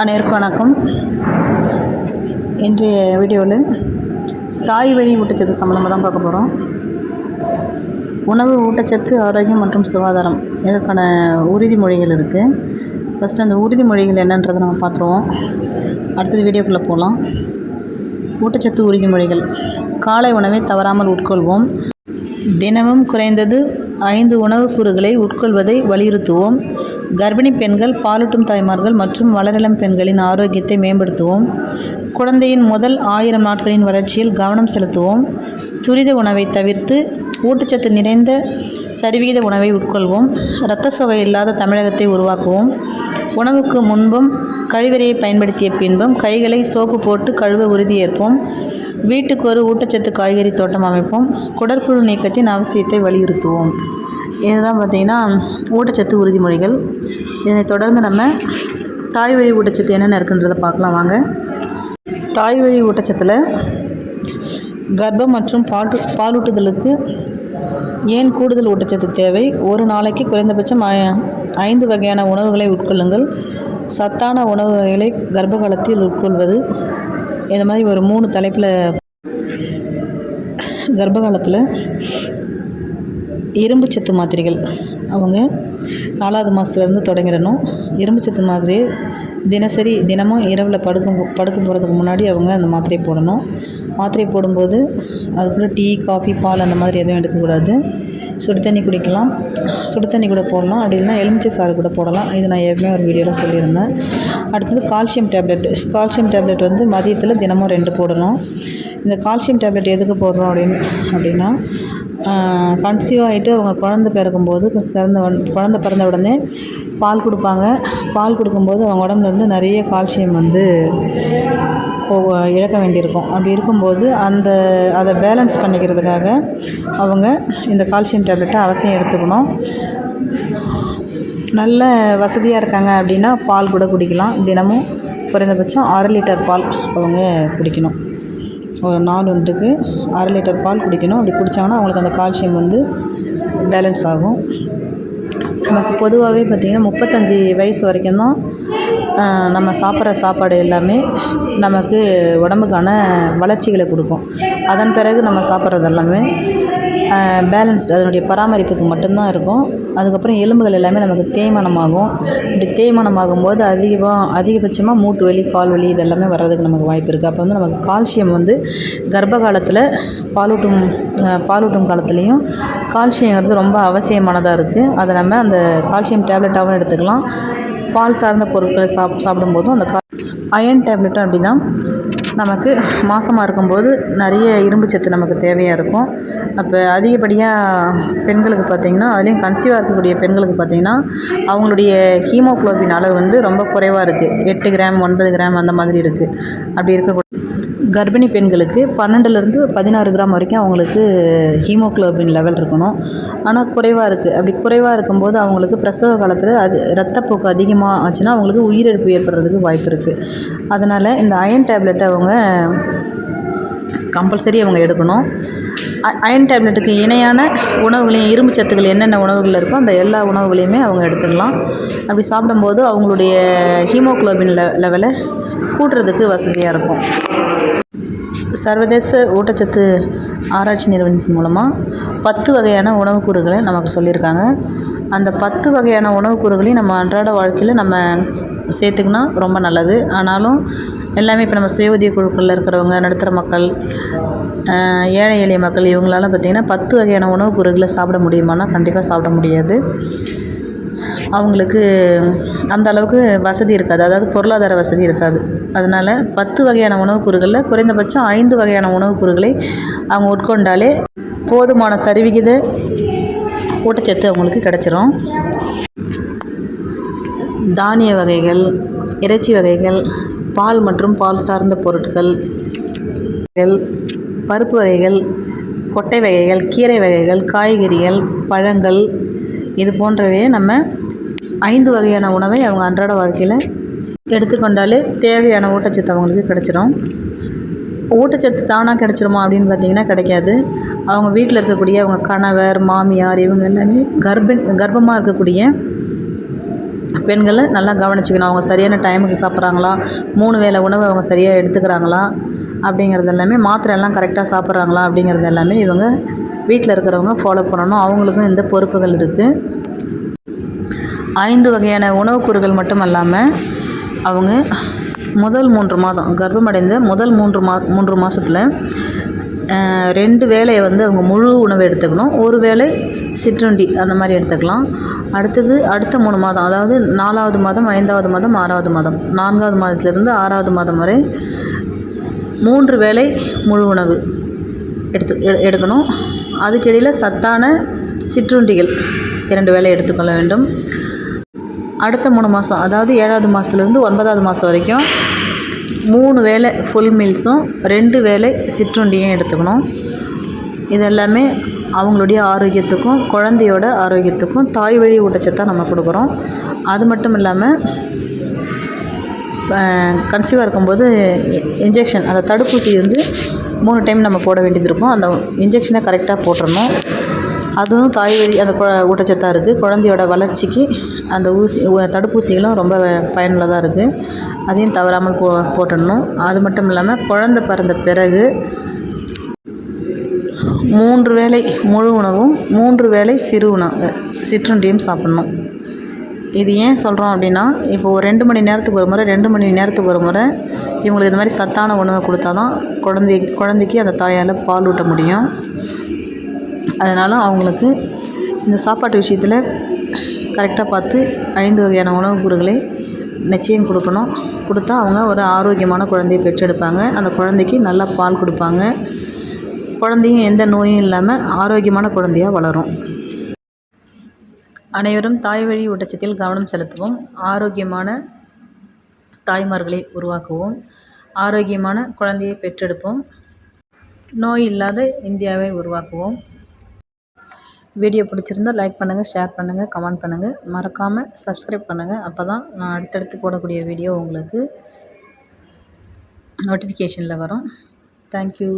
அனைவருக்கும் வணக்கம். இன்றைய வீடியோவில் தாய் வழி ஊட்டச்சத்து சம்மந்தமாக தான் பார்க்க போகிறோம் உணவு ஊட்டச்சத்து ஆரோக்கியம் மற்றும் சுகாதாரம் இதற்கான உறுதிமொழிகள் இருக்குது ஃபஸ்ட்டு அந்த உறுதிமொழிகள் என்னன்றதை நம்ம பார்த்துருவோம். அடுத்தது வீடியோக்குள்ளே போகலாம் ஊட்டச்சத்து உறுதிமொழிகள். காலை உணவை தவறாமல் உட்கொள்வோம். தினமும் குறைந்தது ஐந்து உணவுக் கூறுகளை உட்கொள்வதை வலியுறுத்துவோம். கர்ப்பிணி பெண்கள் பாலூட்டும் தாய்மார்கள் மற்றும் வளரிளம் பெண்களின் ஆரோக்கியத்தை மேம்படுத்துவோம். குழந்தையின் முதல் ஆயிரம் நாட்களின் வளர்ச்சியில் கவனம் செலுத்துவோம். துரித உணவை தவிர்த்து ஊட்டச்சத்து நிறைந்த சரிவிகித உணவை உட்கொள்வோம். இரத்த சோகை இல்லாத தமிழகத்தை உருவாக்குவோம். உணவுக்கு முன்பும் கழிவறையை பயன்படுத்திய பின்பும் கைகளை சோப்பு போட்டு கழுவ உறுதியேற்போம். வீட்டுக்கு ஒரு ஊட்டச்சத்து காய்கறி தோட்டம் அமைப்போம். குடற்புழு நீக்கத்தின் அவசியத்தை வலியுறுத்துவோம். இதுதான் பார்த்திங்கன்னா ஊட்டச்சத்து உறுதிமொழிகள். இதனை தொடர்ந்து நம்ம தாய்வழி ஊட்டச்சத்து என்னென்ன இருக்குன்றதை பார்க்கலாம் வாங்க. தாய்வழி ஊட்டச்சத்தில் கர்ப்பம் மற்றும் பாட்டு பாலூட்டுதலுக்கு ஏன் கூடுதல் ஊட்டச்சத்து தேவை? ஒரு நாளைக்கு குறைந்தபட்சம் ஐ- ஐந்து வகையான உணவுகளை உட்கொள்ளுங்கள். சத்தான உணவு வகைகளை கர்ப்ப காலத்தில் உட்கொள்வது. இந்த மாதிரி ஒரு மூணு தலைப்பில் கர்ப்ப காலத்தில் இரும்பு சத்து மாத்திரைகள். அவங்க நாலாவது மாதத்துலேருந்து தொடங்கிடணும். இரும்பு சத்து மாத்திரையை தினசரி தினமும் இரவில் படுக்கும் படுக்க போகிறதுக்கு முன்னாடி அவங்க அந்த மாத்திரையை போடணும். மாத்திரை போடும்போது அதுக்குள்ளே டீ காஃபி பால் அந்த மாதிரி எதுவும் எடுக்கக்கூடாது சுடு தண்ணி குடிக்கலாம். சுடு தண்ணி கூட போடலாம். அப்படி இல்லைன்னா எலுமிச்சை சாறு கூட போடலாம். இது நான் ஏற்கனவே ஒரு வீடியோவில் சொல்லியிருந்தேன். அடுத்தது கால்சியம் டேப்லெட் கால்சியம் டேப்லெட் வந்து மதியத்தில் தினமும் ரெண்டு போடணும். இந்த கால்சியம் டேப்லெட் எதுக்கு போடுறோம் அப்படின்னு அப்படின்னா கன்சீவ் ஆகிட்டு அவங்க குழந்த பிறக்கும்போது பிறந்த குழந்த பிறந்த உடனே பால் கொடுப்பாங்க. பால் கொடுக்கும்போது அவங்க உடம்புலேருந்து நிறைய கால்சியம் வந்து போக இழக்க வேண்டியிருக்கும். அப்படி இருக்கும்போது அந்த அதை பேலன்ஸ் பண்ணிக்கிறதுக்காக அவங்க இந்த கால்சியம் டேப்லெட்டை அவசியம் எடுத்துக்கணும். நல்ல வசதியாக இருக்காங்க அப்படின்னா பால் கூட குடிக்கலாம். தினமும் குறைந்தபட்சம் அரை லிட்டர் பால் அவங்க குடிக்கணும். ஒரு நாலு ஒன்றுக்கு அரை லிட்டர் பால் குடிக்கணும். அப்படி குடித்தாங்கன்னா அவங்களுக்கு அந்த கால்சியம் வந்து பேலன்ஸ் ஆகும். நமக்கு பொதுவாகவே பார்த்திங்கன்னா முப்பத்தஞ்சு வயசு வரைக்கும் தான் நம்ம சாப்பிட்ற சாப்பாடு எல்லாமே நமக்கு உடம்புக்கான வளர்ச்சிகளை கொடுக்கும். அதன் பிறகு நம்ம சாப்பிட்றது எல்லாமே பேலன்ஸ்டு அதனுடைய பராமரிப்புக்கு மட்டும்தான் இருக்கும். அதுக்கப்புறம் எலும்புகள் எல்லாமே நமக்கு தேய்மானமாகும். இப்படி தேய்மானமாகும் போது அதிகமாக அதிகபட்சமாக மூட்டு வலி கால் வலி இதெல்லாமே வர்றதுக்கு நமக்கு வாய்ப்பு இருக்குது அப்போ வந்து நமக்கு கால்சியம் வந்து கர்ப்ப காலத்தில் பாலூட்டும் பாலூட்டும் காலத்துலேயும் கால்சியங்கிறது ரொம்ப அவசியமானதாக இருக்குது அதை நம்ம அந்த கால்சியம் டேப்லெட்டாகவும் எடுத்துக்கலாம். பால் சார்ந்த பொருட்களை சாப் சாப்பிடும்போதும் அந்த கா அயன் டேப்லெட்டும் அப்படி தான் நமக்கு மாசமாக இருக்கும்போது நிறைய இரும்பு சத்து நமக்கு தேவையாக இருக்கும். அப்போ அதிகப்படியாக பெண்களுக்கு பார்த்திங்கன்னா அதுலேயும் கன்சீவாக இருக்கக்கூடிய பெண்களுக்கு பார்த்திங்கன்னா அவங்களுடைய ஹீமோகுளோபின் அளவு வந்து ரொம்ப குறைவாக இருக்குது எட்டு கிராம் ஒன்பது கிராம் அந்த மாதிரி இருக்குது அப்படி இருக்கக்கூடிய கர்ப்பிணி பெண்களுக்கு பன்னெண்டுலேருந்து பதினாறு கிராம் வரைக்கும் அவங்களுக்கு ஹீமோகுளோபின் லெவல் இருக்கணும். ஆனால் குறைவாக இருக்குது அப்படி குறைவாக இருக்கும்போது அவங்களுக்கு பிரசவ காலத்தில் அது ரத்தப்போக்கு அதிகமாக ஆச்சுன்னா அவங்களுக்கு உயிரிழப்பு ஏற்படுறதுக்கு வாய்ப்பு இருக்குது அதனால் இந்த அயன் டேப்லெட்டை அவங்க கம்பல்சரி அவங்க எடுக்கணும். அயன் டேப்லெட்டுக்கு இணையான உணவுகளையும் இரும்பு சத்துக்கள் என்னென்ன உணவுகள் இருக்கோ அந்த எல்லா உணவுகளையுமே அவங்க எடுத்துக்கலாம். அப்படி சாப்பிடும்போது அவங்களுடைய ஹீமோகுளோபின் லெ லெவலை கூட்டுறதுக்கு வசதியாக இருக்கும். சர்வதேச ஊட்டச்சத்து ஆராய்ச்சி நிறுவனத்தின் மூலமாக பத்து வகையான உணவுக்கூறுகளை நமக்கு சொல்லியிருக்காங்க. அந்த பத்து வகையான உணவுக்கூறுகளையும் நம்ம அன்றாட வாழ்க்கையில் நம்ம சேர்த்துக்கினா ரொம்ப நல்லது. ஆனாலும் எல்லாமே இப்போ நம்ம சுய உதவி குழுக்களில் இருக்கிறவங்க நடுத்தர மக்கள் ஏழை எளிய மக்கள் இவங்களால பார்த்திங்கன்னா பத்து வகையான உணவுக்கூறுகளை சாப்பிட முடியுமானா கண்டிப்பாக சாப்பிட முடியாது. அவங்களுக்கு அந்த அளவுக்கு வசதி இருக்காது. அதாவது பொருளாதார வசதி இருக்காது. அதனால் பத்து வகையான உணவுக்கூறுகளில் குறைந்தபட்சம் ஐந்து வகையான உணவுப் பொருட்களை அவங்க உட்கொண்டாலே போதுமான சரிவிகித ஊட்டச்சத்து அவங்களுக்கு கிடச்சிரும். தானிய வகைகள் இறைச்சி வகைகள் பால் மற்றும் பால் சார்ந்த பொருட்கள் பருப்பு வகைகள் கொட்டை வகைகள் கீரை வகைகள் காய்கறிகள் பழங்கள் இது போன்றவையே நம்ம ஐந்து வகையான உணவை அவங்க அன்றாட வாழ்க்கையில் எடுத்துக்கொண்டாலே தேவையான ஊட்டச்சத்து அவங்களுக்கு கிடச்சிரும். ஊட்டச்சத்து தானாக கிடச்சிருமா அப்படின்னு பார்த்தீங்கன்னா கிடைக்காது. அவங்க வீட்டில் இருக்கக்கூடிய அவங்க கணவர் மாமியார் இவங்க எல்லாமே கர்ப்பிணி கர்ப்பமாக இருக்கக்கூடிய பெண்களை நல்லா கவனிச்சிக்கணும். அவங்க சரியான டைமுக்கு சாப்பிட்றாங்களா? மூணு வேளை உணவு அவங்க சரியாக எடுத்துக்கிறாங்களா? அப்படிங்கிறது எல்லாமே மாத்திரை எல்லாம் கரெக்டாக சாப்பிட்றாங்களா? அப்படிங்கிறது எல்லாமே இவங்க வீட்டில் இருக்கிறவங்க ஃபாலோ பண்ணணும். அவங்களுக்கும் இந்த பொறுப்புகள் இருக்குது ஐந்து வகையான உணவுக்கூறுகள் மட்டும் அல்லாமல் அவங்க முதல் மூன்று மாதம் கர்ப்பமடைந்த முதல் மூன்று மா மூன்று மாதத்தில் ரெண்டு வேலையை வந்து அவங்க முழு உணவு எடுத்துக்கணும். ஒரு வேளை சிற்றுண்டி அந்த மாதிரி எடுத்துக்கலாம். அடுத்தது அடுத்த மூணு மாதம் அதாவது நாலாவது மாதம் ஐந்தாவது மாதம் ஆறாவது மாதம். நான்காவது மாதத்துலேருந்து ஆறாவது மாதம் வரை மூன்று வேளை முழு உணவு எடுத்து எடுக்கணும். அதுக்கிடையில் சத்தான சிற்றுண்டிகள் இரண்டு வேலை எடுத்துக்கொள்ள வேண்டும். அடுத்த மூணு மாதம் அதாவது ஏழாவது மாதத்துலேருந்து ஒன்பதாவது மாதம் வரைக்கும் மூணு வேளை ஃபுல் மீல்ஸும் ரெண்டு வேலை சிற்றுண்டியும் எடுத்துக்கணும். இது எல்லாமே அவங்களுடைய ஆரோக்கியத்துக்கும் குழந்தையோட ஆரோக்கியத்துக்கும் தாய் வழி ஊட்டச்சத்தாக நம்ம கொடுக்குறோம். அது மட்டும் இல்லாமல் கன்சீவாக இருக்கும்போது இன்ஜெக்ஷன் அந்த தடுப்பூசி வந்து மூணு டைம் நம்ம போட வேண்டியது இருக்கும். அந்த இன்ஜெக்ஷனை கரெக்டாக போட்டுடணும் அதுவும் தாய் வழி அந்த ஊட்டச்சத்தாக இருக்குது குழந்தையோட வளர்ச்சிக்கு அந்த ஊசி தடுப்பூசிகளும் ரொம்ப பயனுள்ளதாக இருக்குது அதையும் தவறாமல் போ போட்டுடணும். அது மட்டும் இல்லாமல் குழந்த பிறந்த பிறகு மூன்று வேளை முழு உணவும் மூன்று வேளை சிறு உணவு சிற்றுண்டியும் சாப்பிட்ணும். இது ஏன் சொல்கிறோம் அப்படின்னா இப்போது ஒரு ரெண்டு மணி நேரத்துக்கு ஒரு முறை ரெண்டு மணி நேரத்துக்கு ஒரு முறை இவங்களுக்கு இந்த மாதிரி சத்தான உணவை கொடுத்தா தான் குழந்தை குழந்தைக்கு அந்த தாயால் பால் ஊட்ட முடியும். அதனால் அவங்களுக்கு இந்த சாப்பாட்டு விஷயத்தில் கரெக்டாக பார்த்து ஐந்து வகையான உணவு கூறுகளை நிச்சயம் கொடுக்கணும். கொடுத்தா அவங்க ஒரு ஆரோக்கியமான குழந்தையை பெற்றெடுப்பாங்க. அந்த குழந்தைக்கு நல்லா பால் கொடுப்பாங்க. குழந்தையும் எந்த நோயும் இல்லாமல் ஆரோக்கியமான குழந்தையாக வளரும். அனைவரும் தாய் வழி ஊட்டச்சத்தில் கவனம் செலுத்துவோம். ஆரோக்கியமான தாய்மார்களை உருவாக்குவோம். ஆரோக்கியமான குழந்தையை பெற்றெடுப்போம். நோய் இல்லாத இந்தியாவை உருவாக்குவோம். வீடியோ பிடிச்சிருந்தால் லைக் பண்ணுங்கள் ஷேர் பண்ணுங்கள் கமெண்ட் பண்ணுங்கள் மறக்காமல் சப்ஸ்கிரைப் பண்ணுங்கள் அப்போ தான் நான் அடுத்தடுத்து போடக்கூடிய வீடியோ உங்களுக்கு நோட்டிஃபிகேஷனில் வரும். தேங்க்யூ